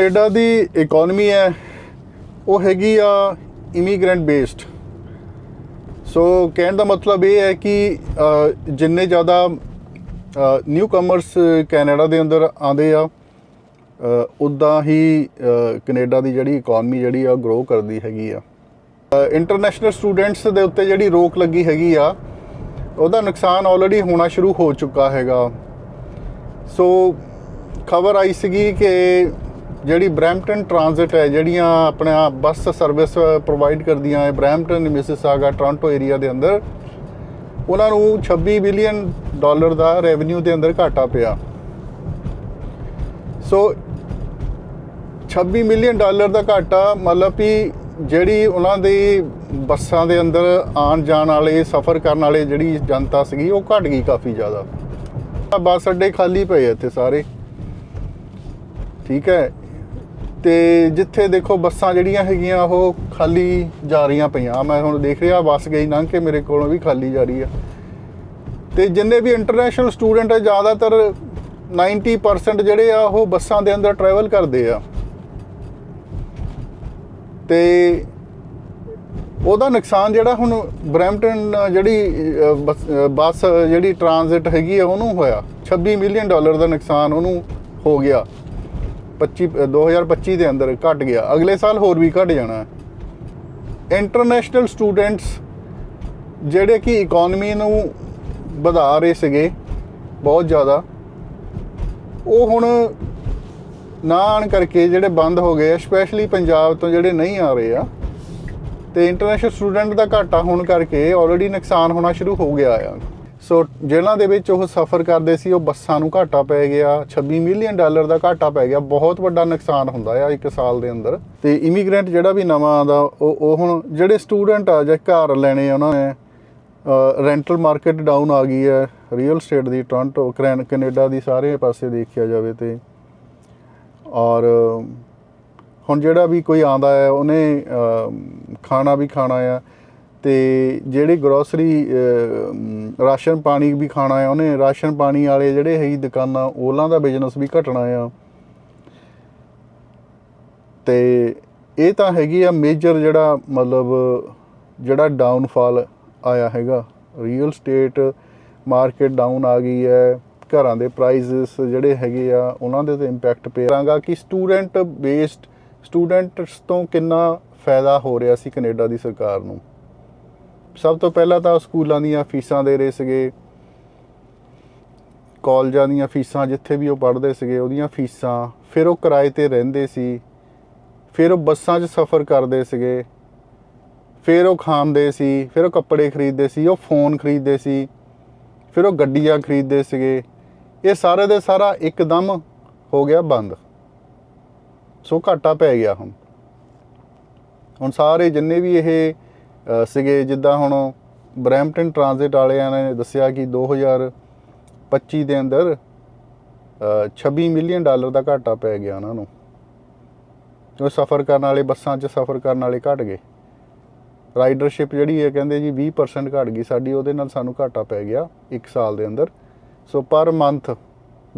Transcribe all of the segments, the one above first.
Canada ਦੀ economy ਹੈ ਉਹ ਹੈਗੀ ਆ ਇਮੀਗ੍ਰੈਂਟ ਬੇਸਡ ਸੋ ਕਹਿਣ ਦਾ ਮਤਲਬ ਇਹ ਹੈ ਕਿ ਜਿੰਨੇ ਜ਼ਿਆਦਾ ਨਿਊ ਕਮਰਸ ਕੈਨੇਡਾ ਦੇ ਅੰਦਰ ਆਉਂਦੇ ਆ ਉਦਾਂ ਹੀ ਅ, ਕੈਨੇਡਾ ਦੀ ਜਿਹੜੀ ਇਕਨੋਮੀ ਜਿਹੜੀ ਆ ਗਰੋ ਕਰਦੀ ਹੈਗੀ ਆ। ਇੰਟਰਨੈਸ਼ਨਲ ਸਟੂਡੈਂਟਸ ਦੇ ਉੱਤੇ ਜਿਹੜੀ ਰੋਕ ਲੱਗੀ ਹੈਗੀ ਆ ਉਹਦਾ ਨੁਕਸਾਨ ਆਲਰੇਡੀ ਹੋਣਾ ਸ਼ੁਰੂ ਹੋ ਚੁੱਕਾ ਹੈਗਾ। ਸੋ ਖਬਰ ਆਈ ਸੀਗੀ ਕਿ ਜਿਹੜੀ ਬ੍ਰੈਂਪਟਨ ਟ੍ਰਾਂਜ਼ਿਟ ਹੈ, ਜਿਹੜੀਆਂ ਆਪਣਾ ਬੱਸ ਸਰਵਿਸ ਪ੍ਰੋਵਾਈਡ ਕਰਦੀਆਂ ਹੈ, ਬ੍ਰੈਂਪਟਨ, ਮਿਸਿਸਾਗਾ, ਟੋਰਾਂਟੋ ਏਰੀਆ ਦੇ ਅੰਦਰ, ਉਹਨਾਂ ਨੂੰ 26 ਬਿਲੀਅਨ ਡਾਲਰ ਦਾ ਰੈਵਨਿਊ ਦੇ ਅੰਦਰ ਘਾਟਾ ਪਿਆ। ਸੋ 26 ਮਿਲੀਅਨ ਡਾਲਰ ਦਾ ਘਾਟਾ ਮਤਲਬ ਕਿ ਜਿਹੜੀ ਉਹਨਾਂ ਦੇ ਬੱਸਾਂ ਦੇ ਅੰਦਰ ਆਉਣ ਜਾਣ ਵਾਲੇ, ਸਫ਼ਰ ਕਰਨ ਵਾਲੇ ਜਿਹੜੀ ਜਨਤਾ ਸੀਗੀ, ਉਹ ਘਟ ਗਈ ਕਾਫੀ ਜ਼ਿਆਦਾ। ਬੱਸ ਅੱਡੇ ਖਾਲੀ ਪਏ ਇੱਥੇ ਸਾਰੇ। ਠੀਕ ਹੈ ਤੇ ਜਿੱਥੇ ਦੇਖੋ ਬੱਸਾਂ ਜਿਹੜੀਆਂ ਹੈਗੀਆਂ, ਉਹ ਖਾਲੀ ਜਾ ਰਹੀਆਂ ਪਈਆਂ। ਮੈਂ ਹੁਣ ਦੇਖ ਰਿਹਾ, ਬੱਸ ਗਈ, ਲੰਘ ਕੇ ਮੇਰੇ ਕੋਲੋਂ ਵੀ ਖਾਲੀ ਜਾ ਰਹੀ ਆ। ਤੇ ਜਿੰਨੇ ਵੀ ਇੰਟਰਨੈਸ਼ਨਲ ਸਟੂਡੈਂਟ ਹੈ ਜ਼ਿਆਦਾਤਰ 90% ਜਿਹੜੇ ਆ, ਉਹ ਬੱਸਾਂ ਦੇ ਅੰਦਰ ਟਰੈਵਲ ਕਰਦੇ ਆ। ਤੇ ਉਹਦਾ ਨੁਕਸਾਨ ਜਿਹੜਾ ਹੁਣ ਬ੍ਰੈਂਪਟਨ ਜਿਹੜੀ ਬੱਸ- ਬੱਸ ਜਿਹੜੀ ਟ੍ਰਾਂਜ਼ਿਟ ਹੈਗੀ ਆ, ਉਹਨੂੰ ਹੋਇਆ। 26 ਮਿਲੀਅਨ ਡਾਲਰ ਦਾ ਨੁਕਸਾਨ ਉਹਨੂੰ ਹੋ ਗਿਆ। 25 ਅ, 2025 ਦੇ ਅੰਦਰ ਘਟ ਗਿਆ। ਅਗਲੇ ਸਾਲ ਹੋਰ ਵੀ ਘਟ ਜਾਣਾ। ਇੰਟਰਨੈਸ਼ਨਲ ਸਟੂਡੈਂਟਸ ਜਿਹੜੇ ਕਿ ਇਕਨੋਮੀ ਨੂੰ ਵਧਾ ਰਹੇ ਸੀਗੇ ਬਹੁਤ ਜ਼ਿਆਦਾ ਉਹ ਹੁਣ ਨਾ ਆਉਣ ਕਰਕੇ ਜਿਹੜੇ ਬੰਦ ਹੋ ਗਏ ਆ ਸਪੈਸ਼ਲੀ ਪੰਜਾਬ ਤੋਂ ਜਿਹੜੇ ਨਹੀਂ ਆ ਰਹੇ ਆ ਤੇ ਇੰਟਰਨੈਸ਼ਨਲ ਸਟੂਡੈਂਟ ਦਾ ਘਾਟਾ ਹੋਣ ਕਰਕੇ ਆਲਰੇਡੀ ਨੁਕਸਾਨ ਹੋਣਾ ਸ਼ੁਰੂ ਹੋ ਗਿਆ ਆ। ਸੋ ਜਿਹਨਾਂ ਦੇ ਵਿੱਚ ਉਹ ਸਫ਼ਰ ਕਰਦੇ ਸੀ, ਉਹ ਬੱਸਾਂ ਨੂੰ ਘਾਟਾ ਪੈ ਗਿਆ 26 ਮਿਲੀਅਨ ਡਾਲਰ ਦਾ ਘਾਟਾ ਪੈ ਗਿਆ, ਬਹੁਤ ਵੱਡਾ ਨੁਕਸਾਨ ਹੁੰਦਾ ਆ ਇੱਕ ਸਾਲ ਦੇ ਅੰਦਰ। ਤੇ ਇਮੀਗ੍ਰੈਂਟ ਜਿਹੜਾ ਵੀ ਨਵਾਂ ਆਉਂਦਾ, ਉਹ ਉਹ ਹੁਣ ਜਿਹੜੇ ਸਟੂਡੈਂਟ ਆ, ਜਾਂ ਘਰ ਲੈਣੇ ਆ ਉਹਨਾਂ ਨੇ ਰੈਂਟਲ ਮਾਰਕੀਟ ਡਾਊਨ ਆ ਗਈ ਹੈ। ਰੀਅਲ ਸਟੇਟ ਦੀ ਟੋਰਾਂਟੋ ਕੈਨ- ਕੈਨੇਡਾ ਦੀ ਸਾਰੇ ਪਾਸੇ ਦੇਖਿਆ ਜਾਵੇ ਤੇ। ਔਰ, ਹੁਣ ਜਿਹੜਾ ਵੀ ਕੋਈ ਆਂਦਾ ਹੈ, ਉਹਨੇ ਖਾਣਾ ਵੀ ਖਾਣਾ ਆ। ਤੇ ਜਿਹੜੇ ਗਰੋਸਰੀ ਰਾਸ਼ਨ ਪਾਣੀ ਵੀ ਖਾਣਾ ਆ, ਉਹਨੇ ਰਾਸ਼ਨ ਪਾਣੀ ਵਾਲੇ ਜਿਹੜੇ ਹੈ ਦੁਕਾਨਾਂ, ਉਹਨਾਂ ਦਾ ਬਿਜ਼ਨਸ ਵੀ ਘਟਣਾ ਆ। ਤੇ ਇਹ ਤਾਂ ਹੈਗੀ ਆ ਮੇਜਰ ਜਿਹੜਾ ਮਤਲਬ ਜਿਹੜਾ ਡਾਊਨਫਾਲ ਆਇਆ ਹੈਗਾ। ਰੀਅਲ ਸਟੇਟ ਮਾਰਕੀਟ ਡਾਊਨ ਆ ਗਈ ਹੈ, ਘਰਾਂ ਦੇ ਪ੍ਰਾਈਸਸ ਜਿਹੜੇ ਹੈਗੇ ਆ, ਉਹਨਾਂ ਦੇ ਤੇ ਇੰਪੈਕਟ ਪਿਆਗਾ ਕਿ ਸਟੂਡੈਂਟ ਬੇਸਡ ਸਟੂਡੈਂਟਸ ਤੋਂ ਕਿੰਨਾ ਫਾਇਦਾ ਹੋ ਰਿਹਾ ਸੀ ਕੈਨੇਡਾ ਦੀ ਸਰਕਾਰ ਨੂੰ? ਸਭ ਤੋਂ ਪਹਿਲਾਂ ਤਾਂ ਸਕੂਲਾਂ ਦੀਆਂ ਫੀਸਾਂ ਦੇ ਰਹੇ ਸੀਗੇ। ਕਾਲਜਾਂ ਦੀਆਂ ਫੀਸਾਂ ਜਿੱਥੇ ਵੀ ਉਹ ਪੜ੍ਹਦੇ ਸੀਗੇ, ਉਹਦੀਆਂ ਫੀਸਾਂ। ਫਿਰ ਉਹ ਕਿਰਾਏ ਤੇ ਰਹਿੰਦੇ ਸੀ। ਫਿਰ ਉਹ ਬੱਸਾਂ 'ਚ ਸਫ਼ਰ ਕਰਦੇ ਸੀਗੇ। ਫਿਰ ਉਹ ਖਾਂਦੇ ਸੀ, ਫਿਰ ਉਹ ਕੱਪੜੇ ਖਰੀਦਦੇ ਸੀ, ਉਹ ਫੋਨ ਖਰੀਦਦੇ ਸੀ, ਫਿਰ ਉਹ ਗੱਡੀਆਂ ਖਰੀਦਦੇ ਸੀਗੇ। ਇਹ ਸਾਰੇ ਦੇ ਸਾਰਾ ਇੱਕਦਮ ਹੋ ਗਿਆ ਬੰਦ। ਸੋ ਘਾਟਾ ਪੈ ਗਿਆ ਹੁਣ। ਹੁਣ ਸਾਰੇ ਜਿੰਨੇ ਵੀ ਇਹ ਸੀਗੇ ਜਿੱਦਾਂ ਹੁਣ ਬ੍ਰੈਂਪਟਨ ਟ੍ਰਾਂਜ਼ਿਟ ਵਾਲਿਆਂ ਨੇ ਦੱਸਿਆ ਕਿ 2025 ਦੇ ਅੰਦਰ ਅ, 26 ਮਿਲੀਅਨ ਡਾਲਰ ਦਾ ਘਾਟਾ ਪੈ ਗਿਆ ਉਹਨਾਂ ਨੂੰ। ਜੋ ਸਫ਼ਰ ਕਰਨ ਵਾਲੇ ਬੱਸਾਂ 'ਚ ਸਫ਼ਰ ਕਰਨ ਵਾਲੇ ਘਟ ਗਏ। ਰਾਈਡਰਸ਼ਿਪ ਜਿਹੜੀ ਹੈ ਕਹਿੰਦੇ ਜੀ 20% ਘਟ ਗਈ ਸਾਡੀ ਉਹਦੇ ਨਾਲ ਸਾਨੂੰ ਘਾਟਾ ਪੈ ਗਿਆ 1 ਸਾਲ ਦੇ ਅੰਦਰ। ਸੋ ਪਰ ਮੰਥ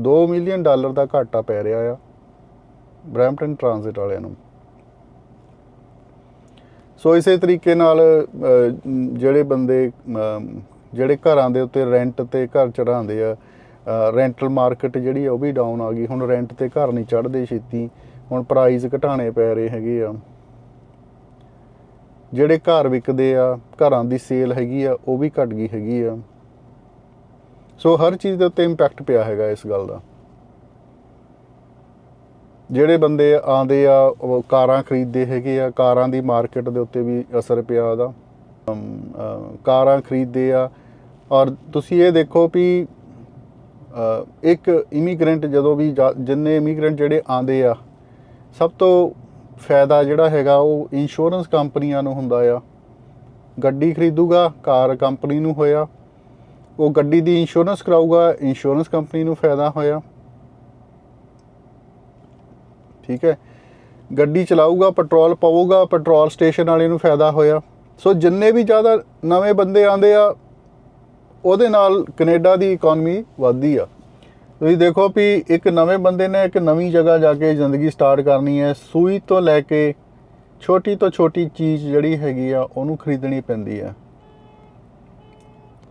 2 ਮਿਲੀਅਨ ਡਾਲਰ ਦਾ ਘਾਟਾ ਪੈ ਰਿਹਾ ਆ ਬ੍ਰੈਂਪਟਨ ਟ੍ਰਾਂਜ਼ਿਟ ਵਾਲਿਆਂ ਨੂੰ। ਸੋ ਇਸੇ ਤਰੀਕੇ ਨਾਲ ਜਿਹੜੇ ਬੰਦੇ ਜਿਹੜੇ ਘਰਾਂ ਦੇ ਉੱਤੇ ਰੈਂਟ ਤੇ ਘਰ ਚੜਾਉਂਦੇ ਆ ਰੈਂਟਲ ਮਾਰਕੀਟ ਜਿਹੜੀ ਆ ਉਹ ਵੀ ਡਾਊਨ ਆ ਗਈ। ਹੁਣ ਰੈਂਟ ਤੇ ਘਰ ਨਹੀਂ ਚੜਦੇ ਛੇਤੀ। ਹੁਣ ਪ੍ਰਾਈਸ ਘਟਾਣੇ ਪੈ ਰਹੇ ਹੈਗੇ ਆ। ਜਿਹੜੇ ਘਰ ਵਿਕਦੇ ਆ, ਘਰਾਂ ਦੀ ਸੇਲ ਹੈਗੀ ਆ, ਉਹ ਵੀ ਘਟ ਗਈ ਹੈਗੀ ਆ। ਸੋ ਹਰ ਚੀਜ਼ ਦੇ ਉੱਤੇ ਇੰਪੈਕਟ ਪਿਆ ਹੈਗਾ ਇਸ ਗੱਲ ਦਾ। ਜਿਹੜੇ ਬੰਦੇ ਆਂਦੇ ਆ, ਉਹ ਕਾਰਾਂ ਖਰੀਦਦੇ ਹੈਗੇ ਆ, ਕਾਰਾਂ ਦੀ ਮਾਰਕੀਟ ਦੇ ਉੱਤੇ ਵੀ ਅਸਰ ਪਿਆ ਉਹਦਾ। ਕਾਰਾਂ ਖਰੀਦਦੇ ਆ। ਔਰ ਤੁਸੀਂ ਇਹ ਦੇਖੋ ਵੀ ਇੱਕ ਇਮੀਗ੍ਰੈਂਟ ਜਦੋਂ ਵੀ ਜਾ- ਜਿੰਨੇ ਇਮੀਗ੍ਰੈਂਟ ਜਿਹੜੇ ਆਂਦੇ ਆ, ਸਭ ਤੋਂ ਫਾਇਦਾ ਜਿਹੜਾ ਹੈਗਾ ਉਹ ਇੰਸ਼ੋਰੈਂਸ ਕੰਪਨੀਆਂ ਨੂੰ ਹੁੰਦਾ ਆ। ਗੱਡੀ ਖਰੀਦੂਗਾ, ਕਾਰ ਕੰਪਨੀ ਨੂੰ ਹੋਇਆ। ਉਹ ਗੱਡੀ ਦੀ ਇੰਸ਼ੋਰੈਂਸ ਕਰਾਊਗਾ ਇੰਸ਼ੋਰੈਂਸ ਕੰਪਨੀ ਨੂੰ ਫਾਇਦਾ ਹੋਇਆ। ਠੀਕ ਹੈ? ਗੱਡੀ ਚਲਾਊਗਾ, ਪੈਟਰੋਲ ਪਾਊਗਾ, ਪੈਟਰੋਲ ਸਟੇਸ਼ਨ ਵਾਲੇ ਨੂੰ ਫਾਇਦਾ ਹੋਇਆ। ਸੋ ਜਿੰਨੇ ਵੀ ਜ਼ਿਆਦਾ ਨਵੇਂ ਬੰਦੇ ਆਂਦੇ ਆ, ਉਹਦੇ ਨਾਲ ਕੈਨੇਡਾ ਦੀ ਇਕਨੋਮੀ ਵੱਧਦੀ ਆ। ਤੁਸੀਂ ਦੇਖੋ ਵੀ ਇੱਕ ਨਵੇਂ ਬੰਦੇ ਨੇ ਇੱਕ ਨਵੀਂ ਜਗ੍ਹਾ ਜਾ ਕੇ ਜ਼ਿੰਦਗੀ ਸਟਾਰਟ ਕਰਨੀ ਹੈ। ਸੂਈ ਤੋਂ ਲੈ ਕੇ ਛੋਟੀ ਤੋਂ ਛੋਟੀ ਚੀਜ਼ ਜਿਹੜੀ ਹੈਗੀ ਆ, ਉਹਨੂੰ ਖਰੀਦਣੀ ਪੈਂਦੀ ਆ।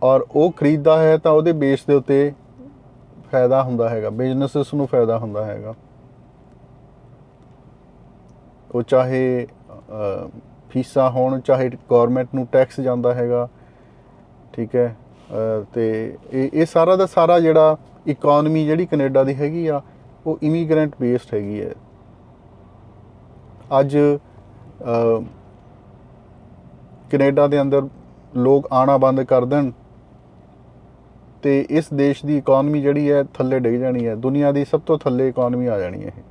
ਔਰ ਉਹ ਖਰੀਦਦਾ ਹੈ ਤਾਂ ਉਹਦੇ ਬੇਸ ਦੇ ਉੱਤੇ ਫਾਇਦਾ ਹੁੰਦਾ ਹੈਗਾ ਬਿਜ਼ਨੈਸਸ ਨੂੰ ਫਾਇਦਾ ਹੁੰਦਾ ਹੈਗਾ। ਉਹ ਚਾਹੇ ਫੀਸਾਂ ਹੋਣ ਚਾਹੇ ਗਵਰਨਮੈਂਟ ਨੂੰ ਟੈਕਸ ਜਾਂਦਾ ਹੈਗਾ ਠੀਕ ਹੈ ਅ, ਤੇ ਇਹ ਇਹ ਸਾਰਾ ਦਾ ਸਾਰਾ ਜਿਹੜਾ ਇਕਨੋਮੀ ਜਿਹੜੀ ਕੈਨੇਡਾ ਦੀ ਹੈਗੀ ਆ ਉਹ ਇਮੀਗ੍ਰੈਂਟ ਬੇਸਡ ਹੈਗੀ ਹੈ। ਅੱਜ ਅ, ਕੈਨੇਡਾ ਦੇ ਅੰਦਰ ਲੋਕ ਆਣਾ ਬੰਦ ਕਰ ਦੇਣ ਤੇ ਇਸ ਦੇਸ਼ ਦੀ ਇਕਨੋਮੀ ਜਿਹੜੀ ਹੈ ਥੱਲੇ ਡਿੱਗ ਜਾਣੀ ਹੈ। ਦੁਨੀਆ ਦੀ ਸਭ ਤੋਂ ਥੱਲੇ ਇਕਨੋਮੀ ਆ ਜਾਣੀ ਹੈ ਇਹ।